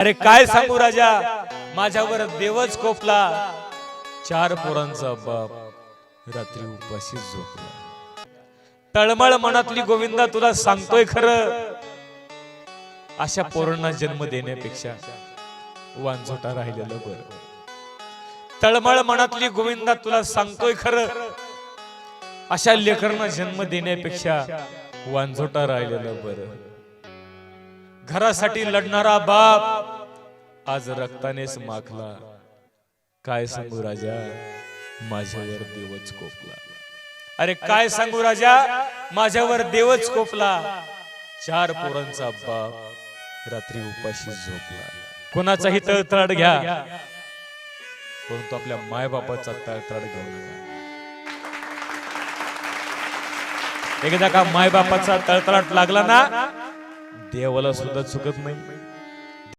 अरे काय सांगू राजा? माझ्यावर देवच कोपला. चार पोरांचा बाप रात्री उपाशी झोपला. तळमळ मनातली गोविंदा तुला सांगतोय खरं? अशा पोरांना जन्म देण्यापेक्षा वांझोटा राहिलेलं बरं. तळमळ मनातली गोविंदा तुला सांगतोय खरं? अशा लेकरांना जन्म देण्यापेक्षा वांझोटा राहिलेलं बरं. घरासाठी लढणारा बाप आज रक्तानेच माखला. काय सांगू राजा? माझ्यावर देवच कोपला. अरे काय सांगू राजा? माझ्यावर देवच कोपला. चार पोरांचा बाप रात्री उपाशी झोपला. कोणाचाही तळतळाट घ्या. परंतु आपल्या मायबापाचा तळतळाट घेऊ नका. एकदा का मायबापाचा तळतळाट लागला ना देवाला सुद्धा चुकत नाही.